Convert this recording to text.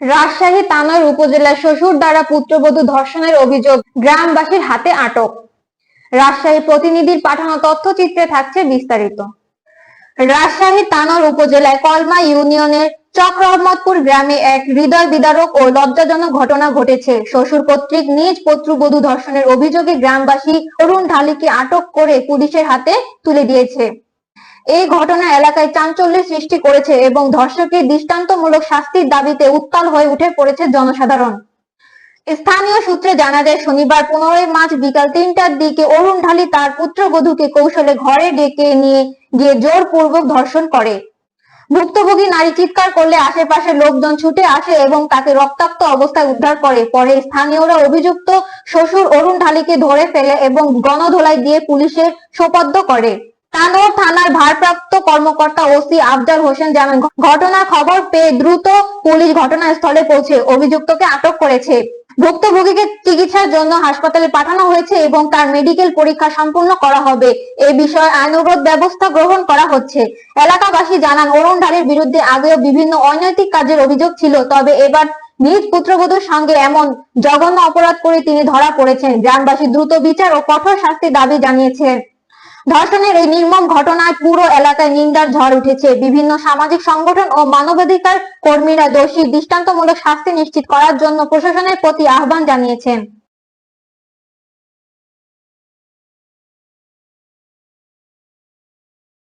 রাজশাহী তানোর উপজেলার শ্বশুর দ্বারা পুত্রবধূ ধর্ষণের অভিযোগ গ্রামবাসীর হাতে আটক। রাজশাহী প্রতিনিধির পাঠানো তথ্যচিত্রে থাকছে বিস্তারিত। রাজশাহী তানোর উপজেলায় কলমা ইউনিয়নের চক্রহমদপুর গ্রামে এক হৃদয় বিদারক ও লজ্জাজনক ঘটনা ঘটেছে। শ্বশুর কর্তৃক নিজ পুত্রবধূ ধর্ষণের অভিযোগে গ্রামবাসী অরুণ ঢালিকে আটক করে পুলিশের হাতে তুলে দিয়েছে। এই ঘটনা এলাকায় চাঞ্চল্যের সৃষ্টি করেছে এবং ধর্ষকের দৃষ্টান্তমূলক শাস্তির দাবিতে উত্তাল হয়ে উঠে পড়েছে জনসাধারণ। স্থানীয় সূত্রে জানা যায়, শনিবার পনেরোই মার্চ বিকাল তিনটার দিকে অরুণ ঢালি তার পুত্রবধূকে কৌশলে ঘরে ডেকে নিয়ে গিয়ে জোরপূর্বক ধর্ষণ করে। ভুক্তভোগী নারী চিৎকার করলে আশেপাশের লোকজন ছুটে আসে এবং তাকে রক্তাক্ত অবস্থায় উদ্ধার করে। পরে স্থানীয়রা অভিযুক্ত শ্বশুর অরুণ ঢালিকে ধরে ফেলে এবং গণধোলাই দিয়ে পুলিশের সোপর্দ করে। তানোর থানার ভারপ্রাপ্ত কর্মকর্তা ওসি আফজাল হোসেন জানান ঘটনার খবর পেয়ে দ্রুত পুলিশ ঘটনাস্থলে পৌঁছে অভিযুক্তকে আটক করেছে। ভুক্তভোগীকে চিকিৎসার জন্য হাসপাতালে পাঠানো হয়েছে এবং তার মেডিকেল পরীক্ষা সম্পূর্ণ করা হবে। এ বিষয়ে আইনগত ব্যবস্থা গ্রহণ করা হচ্ছে। এলাকাবাসী জানান অরুণ ঢালির বিরুদ্ধে আগেও বিভিন্ন অনৈতিক কাজের অভিযোগ ছিল, তবে এবার নিজ পুত্রবধূর সঙ্গে এমন জঘন্য অপরাধ করে তিনি ধরা পড়েছেন। গ্রামবাসী দ্রুত বিচার ও কঠোর শাস্তির দাবি জানিয়েছেন। ধর্ষণের এই নির্মম ঘটনায় পুরো এলাকায় নিন্দার ঝড় উঠেছে। বিভিন্ন সামাজিক সংগঠন ও মানবাধিকার কর্মীরা দোষী দৃষ্টান্তমূলক শাস্তি নিশ্চিত করার জন্য প্রশাসনের প্রতি আহ্বান জানিয়েছেন।